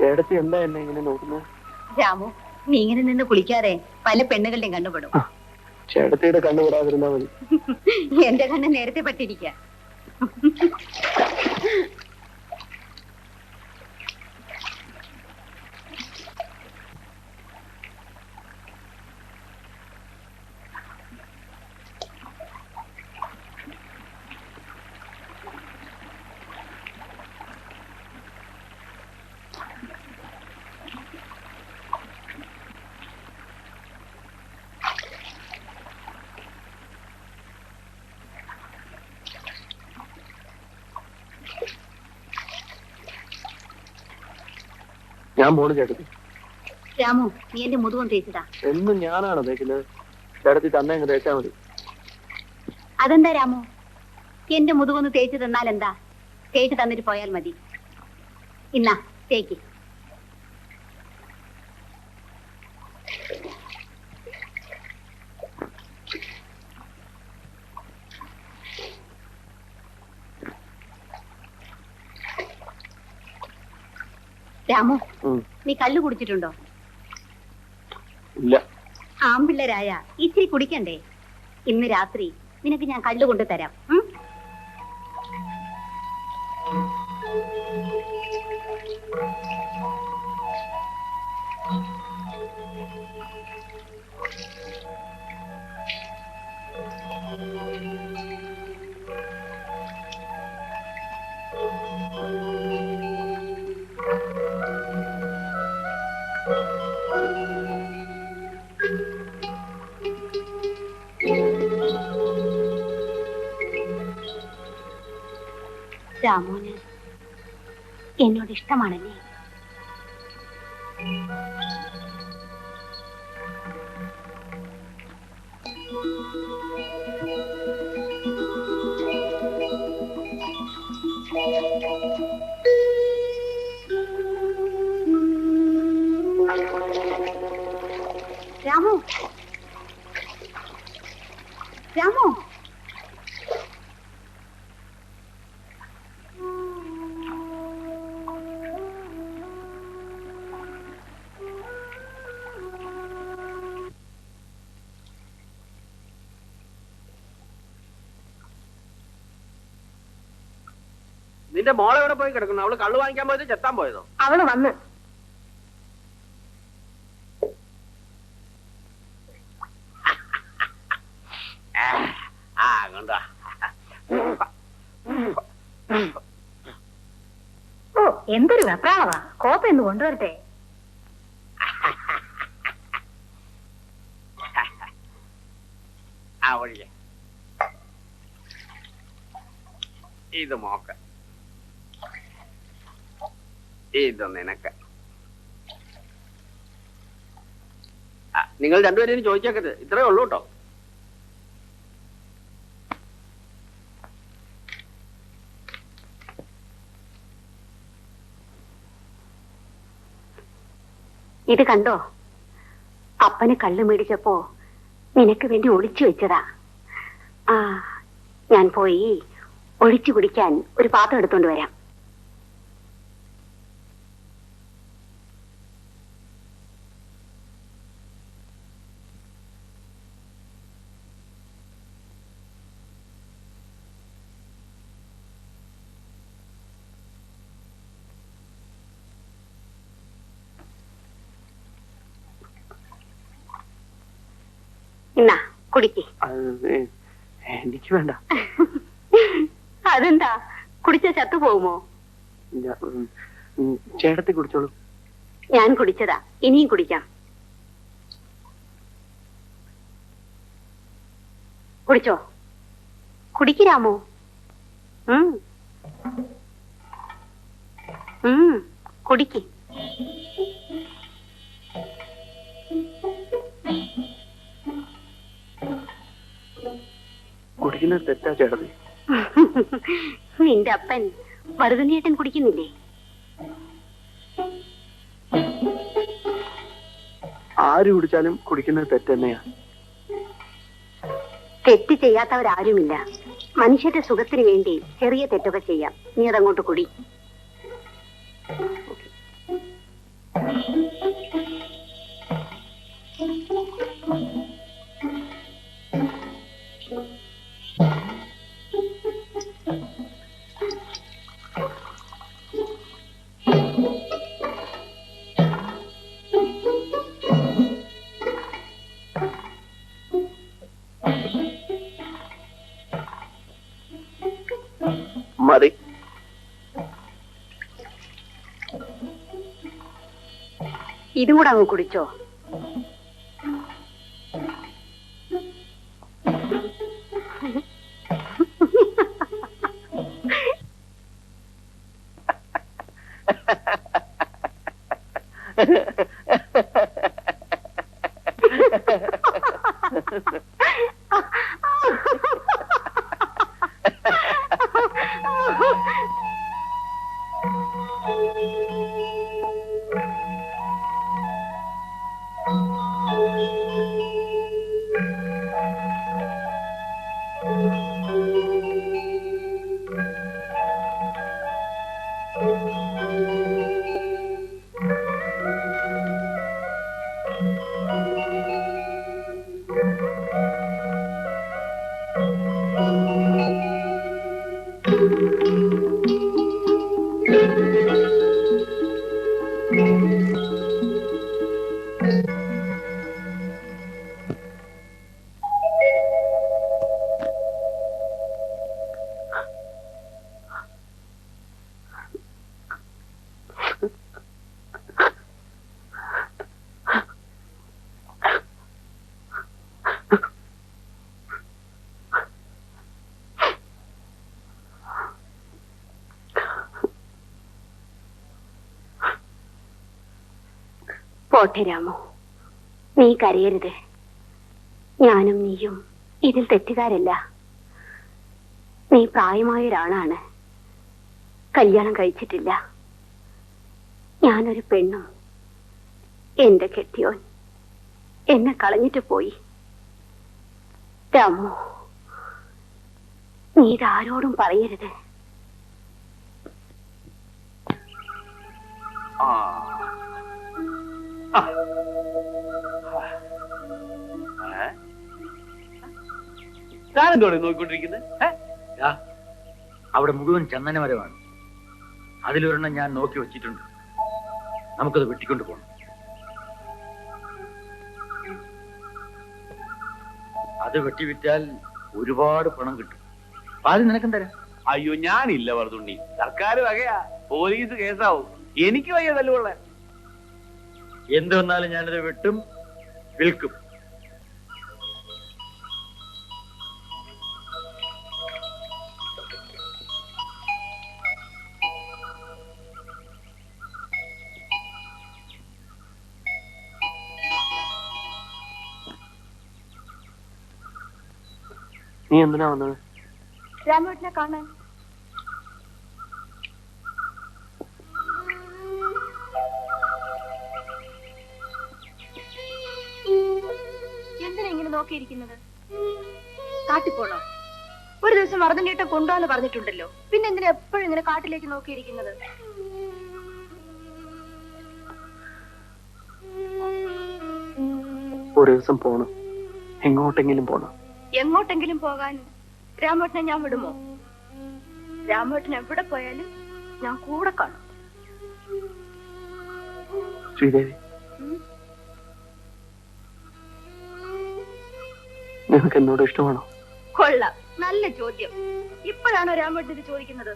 ചേട്ടത്തി എന്താ എന്നെ ഇങ്ങനെ നോക്കുന്നത്? രാമു നീ ഇങ്ങനെ നിന്ന് കുളിക്കാതെ പല പെണ്ണുകളുടെയും കണ്ണുപെടും ചേട്ടത്തിയുടെ കണ്ണുപെടാതിരുന്നാ മതി. എന്റെ കണ്ണ് നേരത്തെ പറ്റിരിക്ക ഞാൻ പോണു ചേട്ടത്തി രാമു നീ എന്റെ മുതുകം തേച്ചിടാ. എന്നും ഞാനാണ് തേക്കുന്നത്? ചേട്ടത്തി തന്നെ അങ്ങ് തേച്ചാ മതി. അതെന്താ രാമു? എന്റെ മുതുകൊന്ന് തേച്ച് തന്നാൽ എന്താ? തേച്ച് തന്നിട്ട് പോയാൽ മതി. ഇന്നാ തേക്ക്. രാമു. നീ കല്ല് കുടിച്ചിട്ടുണ്ടോ ഇല്ല ആമ്പിള്ളരായ ഇച്ചിരി കുടിക്കണ്ടേ ഇന്ന് രാത്രി നിനക്ക് ഞാൻ കല്ല് കൊണ്ടു തരാം ഉം? രാമുവിന് എന്നോട് ഇഷ്ടമാണല്ലേ രാമു രാമു നിന്റെ മോളെ എവിടെ പോയി കിടക്കുന്നു? അവൾ കള്ളു വാങ്ങിക്കാൻ പോയത് ചെത്താൻ പോയതോ? അവൾ വന്ന്. ആ കണ്ടോ? ഓ എന്തൊരു വെപ്രാളവാ. കോപ്പ എന്ന് കൊണ്ടുവരട്ടെ. ആ ഒഴികെ. ഇത് മോക്ക്. ഇത് നിനക്ക് നിങ്ങൾ രണ്ടുപേരും ചോദിച്ചേക്കരുത്. ഇത്രേ ഉള്ളൂ കേട്ടോ. ഇത് കണ്ടോ? അപ്പന് കള്ളു മേടിച്ചപ്പോ നിനക്ക് വേണ്ടി ഒളിച്ചു വെച്ചതാ. ആ ഞാൻ പോയി ഒഴിച്ചു കുടിക്കാൻ ഒരു പാത്രം എടുത്തോണ്ട് വരാം. എന്നാ കുടിക്ക്. എനിക്ക് വേണ്ട. അതെന്താ? കുടിച്ച ചത്തു പോകുമോ? ചേട്ടത്തി കുടിച്ചോളൂ. ഞാൻ കുടിച്ചതാ. ഇനിയും കുടിക്കാം. കുടിച്ചോ? കുടിക്കരാമോ? കുടിക്ക്. പറയുന്നത് തെറ്റാ ചേട്ടതി നിന്റെ അപ്പൻ ഭരതനേട്ടൻ കുടിക്കുന്നില്ലേ? ആര് കുടിച്ചാലും കുടിക്കുന്നത് തെറ്റന്നെയാ. തെറ്റ് ചെയ്യാത്തവരാരുമില്ല. മനുഷ്യന്റെ സുഖത്തിന് വേണ്ടി ചെറിയ തെറ്റൊക്കെ ചെയ്യാം. നീ അതങ്ങോട്ട് കുടി. Thank you. മതി ഇതും കൂടെ അങ്ങ് കുടിച്ചോ Ha ha ha. പോട്ടെ രാമു. നീ കരയരുത്. ഞാനും നീയും ഇതിൽ തെറ്റുകാരല്ല. നീ പ്രായമായ ഒരാളാണ് കല്യാണം കഴിച്ചിട്ടില്ല. ഞാനൊരു പെണ്ണും എന്റെ കെട്ടിയോൻ. എന്നെ കളഞ്ഞിട്ട് പോയി. രാമു നീ ഇതാരോടും പറയരുത്. ആ. താനെന്തോടെ നോക്കിക്കൊണ്ടിരിക്കുന്നത്? അവിടെ മുഴുവൻ ചന്ദനമരമാണ്. അതിലൊരെണ്ണം ഞാൻ നോക്കി വെച്ചിട്ടുണ്ട്. നമുക്കത് വെട്ടിക്കൊണ്ട് പോകണം അത് വെട്ടിവിറ്റാൽ ഒരുപാട് പണം കിട്ടും. പാതി നിനക്കും തരാം അയ്യോ ഞാനില്ല വർദുണ്ണി. സർക്കാർ വകയാ. പോലീസ് കേസാവും. എനിക്ക് വയ്യ തല്ലുകൊള്ളാൻ. എന്ത് വന്നാലും ഞാനത് വിട്ടും വിൽക്കും. നീ എന്തിനാ വന്നത്? രാമേട്ടനെ കാണാൻ. എന്തിനാ ഇരിക്കുന്നത്? കാട്ടിപ്പോണോ? ഒരു ദിവസം മറന്നിട്ട് കൊണ്ടുവന്ന് പറഞ്ഞിട്ടുണ്ടല്ലോ. പിന്നെ എന്തിനാ എപ്പോഴും ഇങ്ങനെ കാട്ടിലേക്ക് നോക്കിയിരിക്കുന്നത് ഒരു ദിവസം പോണം. എങ്ങോട്ടെങ്കിലും പോണം. എങ്ങോട്ടെങ്കിലും പോകാൻ രാമേട്ടനെ ഞാൻ വിടുമോ? രാമേട്ടൻ എവിടെ പോയാലും ഞാൻ കൂടെ കാണും. ശ്രീദേവി നിനക്ക് എന്നോട് ഇഷ്ടമാണോ? കൊള്ളാം. നല്ല ചോദ്യം. ഇപ്പോഴാണോ രാമേട്ടൻ ഇത് ചോദിക്കുന്നത്?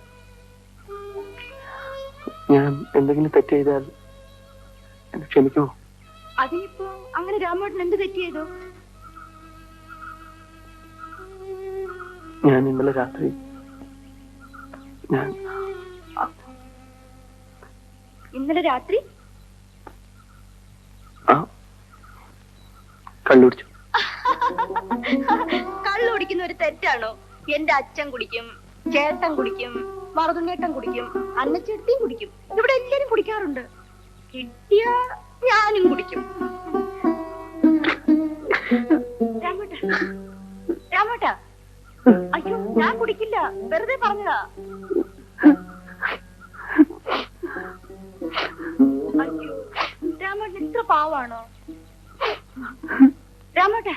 ഞാൻ എന്തെങ്കിലും തെറ്റ് ചെയ്താൽ എന്നെ ക്ഷമിക്കുമോ? അതിനിപ്പോ അങ്ങനെ രാമേട്ടൻ എന്ത് തെറ്റ് ചെയ്തു? ഞാൻ ഇന്നലെ രാത്രി ഞാൻ ഇന്നലെ രാത്രി? ആ. കള്ളുടിച്ചു കള്ളു കുടിക്കുന്ന ഒരു തെറ്റാണോ? എന്റെ അച്ഛൻ കുടിക്കും ചേട്ടൻ കുടിക്കും മറുതുണ്ണേട്ടൻ കുടിക്കും അന്നച്ചേട്ടത്തിയും കുടിക്കും. ഇവിടെ എല്ലാരും കുടിക്കാറുണ്ട്. കിട്ടിയ ഞാനും കുടിക്കും. രാമേട്ട. അയ്യോ ഞാൻ കുടിക്കില്ല. വെറുതെ പറഞ്ഞതാ. അയ്യോ രാമേട്ടൻ ഇത്ര പാവാണോ? రామోట